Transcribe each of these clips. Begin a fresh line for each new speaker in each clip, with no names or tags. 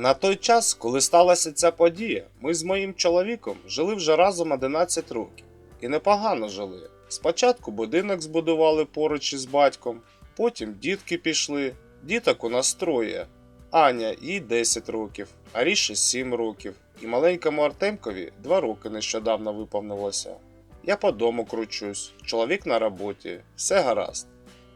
На той час, коли сталася ця подія, ми з моїм чоловіком жили вже разом 11 років. І непогано жили. Спочатку будинок збудували поруч із батьком, потім дітки пішли. Діток у нас троє. Аня їй 10 років, Аріші 7 років, і маленькому Артемкові 2 роки нещодавно виповнилося. Я по дому кручусь, чоловік на роботі, все гаразд.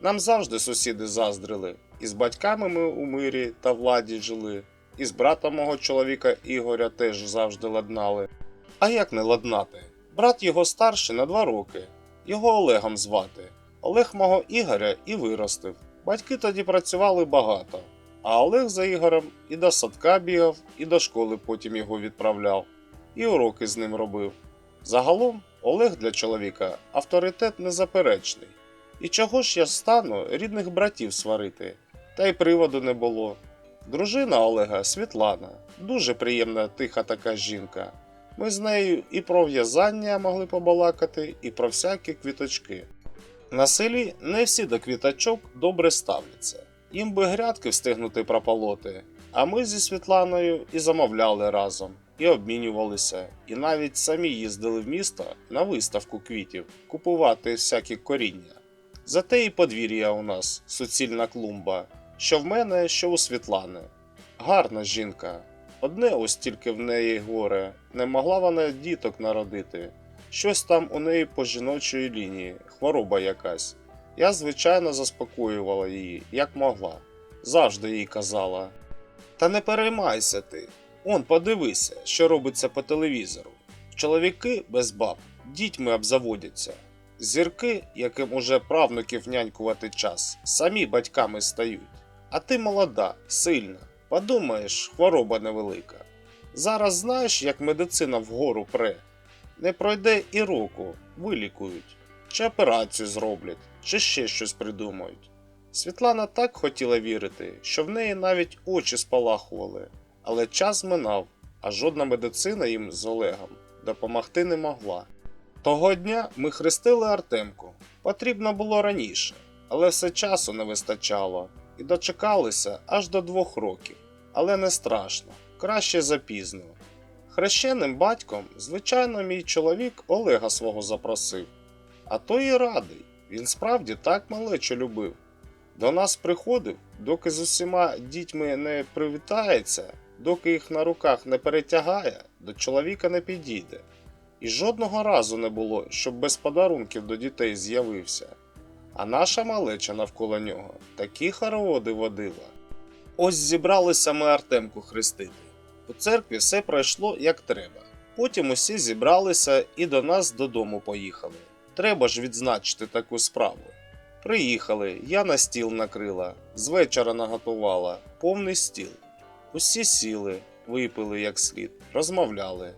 Нам завжди сусіди заздрили, і з батьками ми у мирі та владі жили, і з братом мого чоловіка Ігоря теж завжди ладнали. А як не ладнати? Брат його старший на 2 роки, його Олегом звати. Олег мого Ігоря і виростив. Батьки тоді працювали багато, а Олег за Ігорем і до садка бігав, і до школи потім його відправляв, і уроки з ним робив. Загалом, Олег для чоловіка авторитет незаперечний. І чого ж я стану рідних братів сварити? Та й приводу не було. Дружина Олега Світлана, дуже приємна тиха така жінка. Ми з нею і про в'язання могли побалакати, і про всякі квіточки. На селі не всі до квіточок добре ставляться. Їм би грядки встигнути прополоти, а ми зі Світланою і замовляли разом, і обмінювалися, і навіть самі їздили в місто на виставку квітів купувати всякі коріння. Зате і подвір'я у нас суцільна клумба, що в мене, що у Світлани. Гарна жінка. Одне ось тільки в неї горе, не могла вона діток народити. Щось там у неї по жіночої лінії, хвороба якась. Я, звичайно, заспокоювала її, як могла. Завжди їй казала. Та не переймайся ти. Он подивися, що робиться по телевізору. Чоловіки без баб дітьми обзаводяться. Зірки, яким уже правнуків нянькувати час, самі батьками стають. А ти молода, сильна. Подумаєш, хвороба невелика. Зараз знаєш, як медицина вгору пре. Не пройде і року, вилікують, чи операцію зроблять, чи ще щось придумають. Світлана так хотіла вірити, що в неї навіть очі спалахували, але час минав, а жодна медицина їм з Олегом допомогти не могла. Того дня ми хрестили Артемку. Потрібно було раніше, але все часу не вистачало, і дочекалися аж до двох років. Але не страшно, краще запізно. Хрещеним батьком, звичайно, мій чоловік Олега свого запросив. А то і радий, він справді так малече любив. До нас приходив, доки з усіма дітьми не привітається, доки їх на руках не перетягає, до чоловіка не підійде. І жодного разу не було, щоб без подарунків до дітей з'явився. А наша малеча навколо нього такі хороводи водила. Ось зібралися ми Артемку хрестити. У церкві все пройшло як треба. Потім усі зібралися і до нас додому поїхали. Треба ж відзначити таку справу. Приїхали, я на стіл накрила, з вечора наготувала, повний стіл. Усі сіли, випили як слід, розмовляли.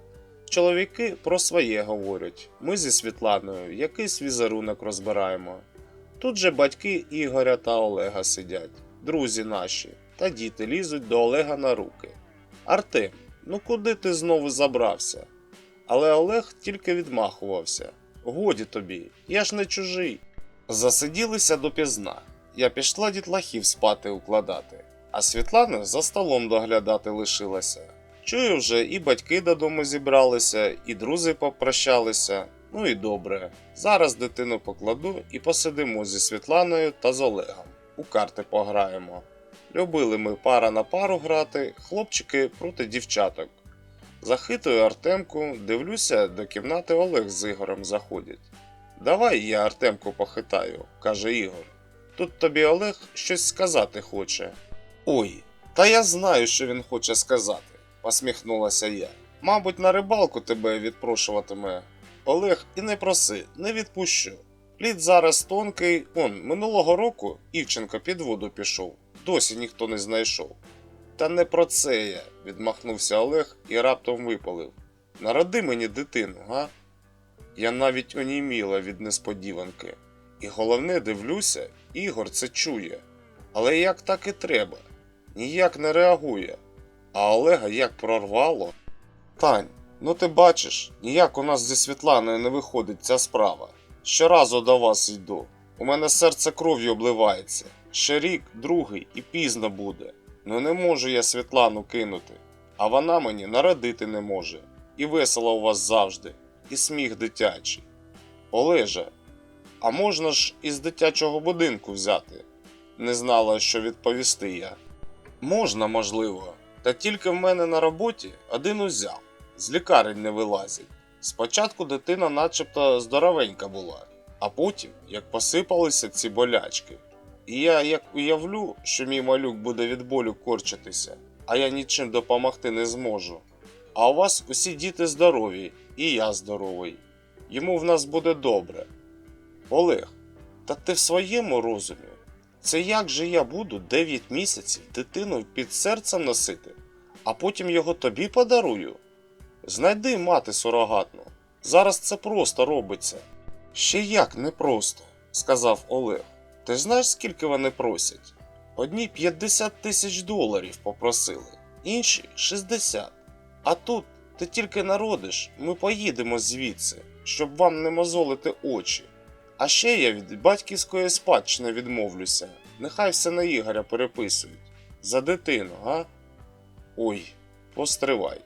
Чоловіки про своє говорять. Ми зі Світланою якийсь візерунок розбираємо. Тут же батьки Ігоря та Олега сидять, друзі наші, та діти лізуть до Олега на руки. Артем, ну куди ти знову забрався? Але Олег тільки відмахувався. Годі тобі, я ж не чужий. Засиділися допізна. Я пішла дітлахів спати укладати, а Світлана за столом доглядати лишилася. Чую вже, і батьки додому зібралися, і друзі попрощалися. Ну і добре. Зараз дитину покладу і посидимо зі Світланою та з Олегом. У карти пограємо. Любили ми пара на пару грати, хлопчики проти дівчаток. Захитую Артемку, дивлюся, до кімнати Олег з Ігорем заходять. Давай я Артемку похитаю, каже Ігор. Тут тобі Олег щось сказати хоче. Ой, та я знаю, що він хоче сказати, посміхнулася я. Мабуть, на рибалку тебе відпрошуватиме. Олег, і не проси, не відпущу. Лід зараз тонкий, он, минулого року Івченко під воду пішов, досі ніхто не знайшов. Та не про це я, відмахнувся Олег і раптом випалив. Народи мені дитину, га? Я навіть оніміла від несподіванки. І головне дивлюся, Ігор це чує. Але як так і треба? Ніяк не реагує. А Олега як прорвало. Тань, ну ти бачиш, ніяк у нас зі Світланою не виходить ця справа. Щоразу до вас йду. У мене серце кров'ю обливається. Ще рік, другий і пізно буде. Ну не можу я Світлану кинути, а вона мені народити не може. І весело у вас завжди, і сміх дитячий. Олеже, а можна ж із дитячого будинку взяти? Не знала, що відповісти я. Можна, можливо, та тільки в мене на роботі один узяв, з лікарень не вилазить. Спочатку дитина начебто здоровенька була, а потім як посипалися ці болячки. І я як уявлю, що мій малюк буде від болю корчитися, а я нічим допомогти не зможу. А у вас усі діти здорові, і я здоровий. Йому в нас буде добре. Олег, та ти в своєму розумі? Це як же я буду 9 місяців дитину під серцем носити, а потім його тобі подарую? Знайди мати сурогатну. Зараз це просто робиться. Ще як непросто, сказав Олег. Ти знаєш, скільки вони просять? Одні 50 тисяч доларів попросили, інші 60. А тут ти тільки народиш, ми поїдемо звідси, щоб вам не мозолити очі. А ще я від батьківської спадщини відмовлюся. Нехай все на Ігоря переписують. За дитину, га? Ой, постривай.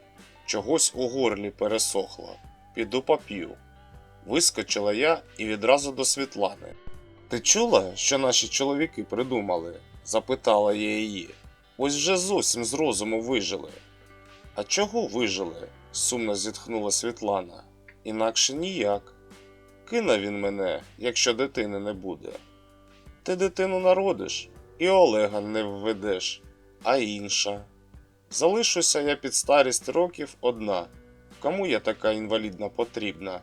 Чогось у горлі пересохло. Піду поп'ю. Вискочила я і відразу до Світлани. Ти чула, що наші чоловіки придумали? запитала я її. Ось вже зовсім з розуму вижили. А чого вижили? сумно зітхнула Світлана. Інакше ніяк. Кине він мене, якщо дитини не буде. Ти дитину народиш і Олега не введеш, а інша. Залишуся я під старість років одна. Кому я така інвалідна потрібна?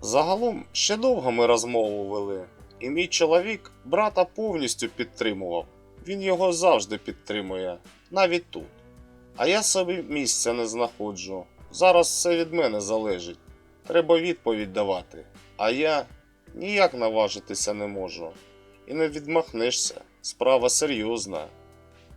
Загалом ще довго ми розмову вели, і мій чоловік брата повністю підтримував. Він його завжди підтримує, навіть тут. А я собі місця не знаходжу. Зараз все від мене залежить. Треба відповідь давати. А я ніяк наважитися не можу. І не відмахнешся. Справа серйозна.